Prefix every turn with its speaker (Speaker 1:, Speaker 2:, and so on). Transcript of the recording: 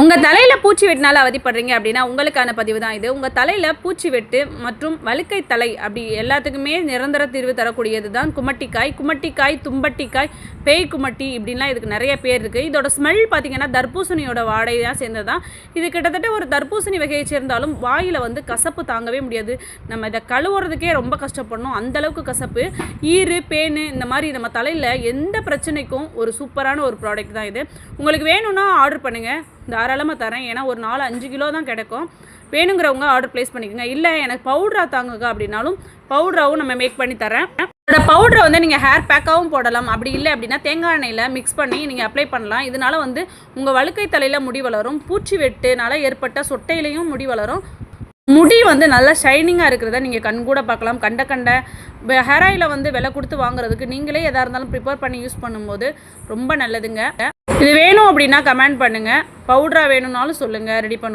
Speaker 1: உங்கள் தலையில் பூச்சி வெட்டினால அவதிப்படுறீங்க அப்படின்னா உங்களுக்கான பதிவு தான் இது. உங்கள் தலையில் பூச்சி வெட்டு மற்றும் வழுக்கை தலை அப்படி எல்லாத்துக்குமே நிரந்தர தீர்வு தரக்கூடியது தான் குமட்டிக்காய். குமட்டிக்காய் தும்பட்டிக்காய் பேய் குமட்டி இப்படின்லாம் இதுக்கு நிறைய பேர் இருக்குது இதோட ஸ்மெல் பார்த்தீங்கன்னா தர்பூசணியோட வாடகை தான் சேர்ந்தது தான். இது கிட்டத்தட்ட ஒரு தர்பூசணி வகையை சேர்ந்தாலும் வாயில் வந்து கசப்பு தாங்கவே முடியாது. நம்ம இதை கழுவுறதுக்கே ரொம்ப கஷ்டப்படணும். அந்த அளவுக்கு கசப்பு. ஈறு பேனு இந்த மாதிரி நம்ம தலையில் எந்த பிரச்சனைக்கும் ஒரு சூப்பரான ஒரு ப்ராடக்ட் தான் இது. உங்களுக்கு வேணும்னா ஆர்டர் பண்ணுங்கள் தாராளமாக தரேன். ஏன்னா ஒரு நாலு அஞ்சு கிலோ தான் கிடைக்கும். வேணுங்கிறவங்க ஆர்டர் ப்ளேஸ் பண்ணிக்கோங்க. இல்லை எனக்கு பவுட்ரா தாங்குங்க அப்படின்னாலும் பவுட்ராவும் நம்ம மேக் பண்ணி தரேன். அதோட பவுடரை வந்து நீங்கள் ஹேர் பேக்காகவும் போடலாம். அப்படி இல்லை அப்படின்னா தேங்காய் எண்ணெயில் மிக்ஸ் பண்ணி நீங்கள் அப்ளை பண்ணலாம். இதனால் வந்து உங்கள் வழுக்கை தலையில் முடி வளரும். பூச்சி வெட்டுனால ஏற்பட்ட சொட்டையிலையும் முடி வளரும். முடி வந்து நல்லா ஷைனிங்காக இருக்கிறத நீங்கள் கண் கூட பார்க்கலாம். கண்ட கண்ட ஹேர் ஆயிலை வந்து விலை கொடுத்து வாங்குறதுக்கு நீங்களே எதாக இருந்தாலும் ப்ரிப்பேர் பண்ணி யூஸ் பண்ணும்போது ரொம்ப நல்லதுங்க. இது வேணும் அப்படின்னா கமெண்ட் பண்ணுங்கள் பவுடராக வேணும்னாலும் சொல்லுங்கள் ரெடி பண்ணுவோம்.